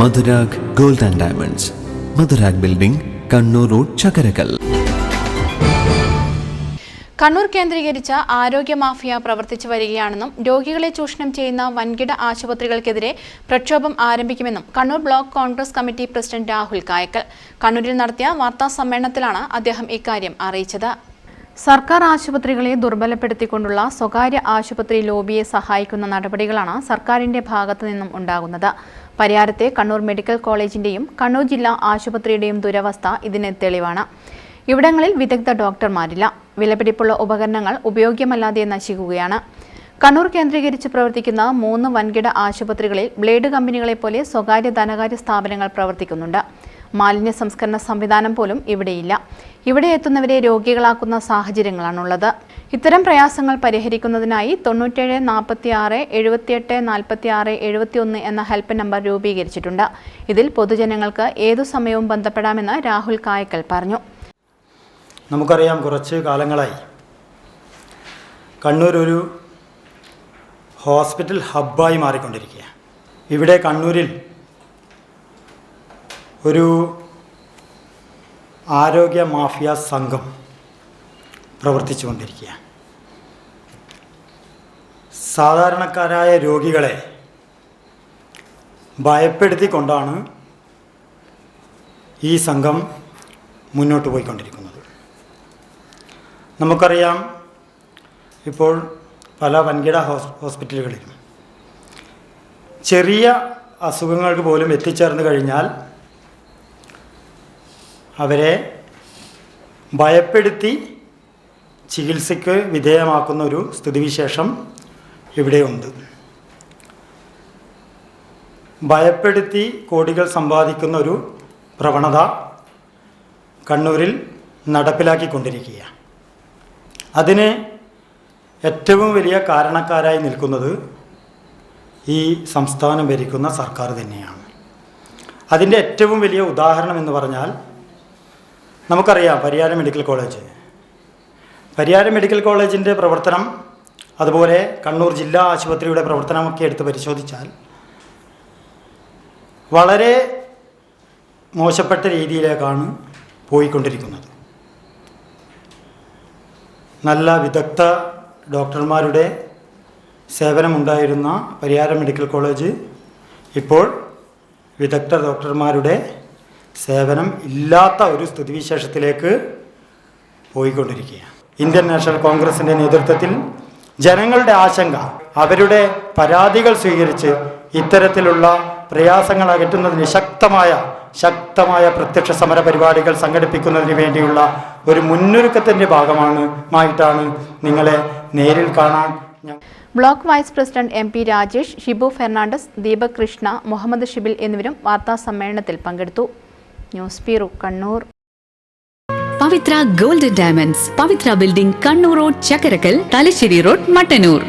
Madhurag gold and diamonds. Madhurag building Kannur road Chakkarakkal. Kannur കേന്ദ്രീകരിച്ച ആരോഗ്യ mafia പ്രവർത്തിച്ചു വരികയാണെന്നും രോഗികളെ ചൂഷണം ചെയ്യുന്ന വൻകിട ആശുപത്രികൾക്കെതിരെ പ്രക്ഷോഭം ആരംഭിക്കുമെന്നും Kannur block Congress committee president Rahul Kayakkal. കണ്ണൂരിൽ നടത്തിയ വാർത്താ സമ്മേളനത്തിലാണ് അദ്ദേഹം ഇക്കാര്യം അറിയിച്ചത്. സർക്കാർ ആശുപത്രികളെ ദുർബലപ്പെടുത്തിക്കൊണ്ടുള്ള സ്വകാര്യ ആശുപത്രി ലോബിയെ സഹായിക്കുന്ന നടപടികളാണ് സർക്കാരിന്റെ ഭാഗത്തു നിന്നും ഉണ്ടാകുന്നത്. പരിയാരത്തെ കണ്ണൂർ മെഡിക്കൽ കോളേജിന്റെയും കണ്ണൂർ ജില്ലാ ആശുപത്രിയുടെയും ദുരവസ്ഥ ഇതിന് തെളിവാണ്. ഇവിടങ്ങളിൽ വിദഗ്ധ ഡോക്ടർമാരില്ല. വിലപിടിപ്പുള്ള ഉപകരണങ്ങൾ ഉപയോഗ്യമല്ലാതെ നശിക്കുകയാണ്. കണ്ണൂർ കേന്ദ്രീകരിച്ച് പ്രവർത്തിക്കുന്ന മൂന്ന് വൻകിട ആശുപത്രികളിൽ ബ്ലേഡ് കമ്പനികളെ പോലെ സ്വകാര്യ ധനകാര്യ സ്ഥാപനങ്ങൾ പ്രവർത്തിക്കുന്നുണ്ട്. മാലിന്യ സംസ്കരണ സംവിധാനം പോലും ഇവിടെയില്ല. ഇവിടെ എത്തുന്നവരെ രോഗികളാക്കുന്ന സാഹചര്യങ്ങളാണുള്ളത്. ഇത്തരം പ്രയാസങ്ങൾ പരിഹരിക്കുന്നതിനായി തൊണ്ണൂറ്റേഴ് നാൽപ്പത്തി ആറ് എഴുപത്തിയെട്ട് നാൽപ്പത്തി ആറ് എഴുപത്തിയൊന്ന് എന്ന ഹെൽപ്പ് നമ്പർ രൂപീകരിച്ചിട്ടുണ്ട്. ഇതിൽ പൊതുജനങ്ങൾക്ക് ഏതു സമയവും ബന്ധപ്പെടാമെന്ന് രാഹുൽ കായക്കൽ പറഞ്ഞു. നമുക്കറിയാം കുറച്ച് കാലങ്ങളായി. കണ്ണൂർ ഒരു ഹോസ്പിറ്റൽ ഹബ്ബായി മാറിക്കൊണ്ടിരിക്കുകയാണ്. ഇവിടെ കണ്ണൂരിൽ ഒരു ആരോഗ്യ മാഫിയ സംഘം പ്രവർത്തിച്ചു കൊണ്ടിരിക്കുക സാധാരണക്കാരായ രോഗികളെ ഭയപ്പെടുത്തിക്കൊണ്ടാണ് ഈ സംഘം മുന്നോട്ട് പോയിക്കൊണ്ടിരിക്കുന്നത്. നമുക്കറിയാം ഇപ്പോൾ പല വൻകിട ഹോസ് ഹോസ്പിറ്റലുകളിലും ചെറിയ അസുഖങ്ങൾക്ക് പോലും എത്തിച്ചേർന്ന് കഴിഞ്ഞാൽ അവരെ ഭയപ്പെടുത്തി ചികിത്സയ്ക്ക് വിധേയമാക്കുന്ന ഒരു സ്ഥിതിവിശേഷം ഇവിടെയുണ്ട്. ഭയപ്പെടുത്തി കോടികൾ സമ്പാദിക്കുന്ന ഒരു പ്രവണത കണ്ണൂരിൽ നടപ്പിലാക്കിക്കൊണ്ടിരിക്കുകയാണ്. അതിന് ഏറ്റവും വലിയ കാരണക്കാരായി നിൽക്കുന്നത് ഈ സംസ്ഥാനം ഭരിക്കുന്ന സർക്കാർ തന്നെയാണ്. അതിന്റെ ഏറ്റവും വലിയ ഉദാഹരണം എന്ന് പറഞ്ഞാൽ നമുക്കറിയാം Pariyaram medical college. Pariyaram medical കോളേജിന്റെ പ്രവർത്തനം അതുപോലെ കണ്ണൂർ ജില്ലാ ആശുപത്രിയുടെ പ്രവർത്തനമൊക്കെ എടുത്ത് പരിശോധിച്ചാൽ വളരെ മോശപ്പെട്ട രീതിയിലേക്കാണ് പോയിക്കൊണ്ടിരിക്കുന്നത്. നല്ല വിദഗ്ധ ഡോക്ടർമാരുടെ സേവനമുണ്ടായിരുന്ന പരിയാരം മെഡിക്കൽ കോളേജ് ഇപ്പോൾ വിദഗ്ധ ഡോക്ടർമാരുടെ സേവനം ഇല്ലാത്ത ഒരു സ്ഥിതിവിശേഷത്തിലേക്ക് പോയിക്കൊണ്ടിരിക്കുകയാണ്. ഇന്ത്യൻ നാഷണൽ കോൺഗ്രസിന്റെ നേതൃത്വത്തിൽ ജനങ്ങളുടെ ആശങ്ക അവരുടെ പരാതികൾ സ്വീകരിച്ച് ഇത്തരത്തിലുള്ള പ്രയാസങ്ങൾ അകറ്റുന്നതിന് ശക്തമായ ശക്തമായ പ്രത്യക്ഷ സമര പരിപാടികൾ സംഘടിപ്പിക്കുന്നതിന് വേണ്ടിയുള്ള ഒരു മുന്നൊരുക്കത്തിന്റെ ഭാഗമാണ് മായിട്ടാണ് നിങ്ങളെ നേരിൽ കാണാൻ block vice president M P Rajesh Shibu Fernandez Deepak Krishna Muhammad Shibil എന്നിവരും വാർത്താ സമ്മേളനത്തിൽ പങ്കെടുത്തു. News bureau Kannur. Pavithra golden diamonds Pavithra building Kannur road Chakkarakkal Thalassery road Mattannur.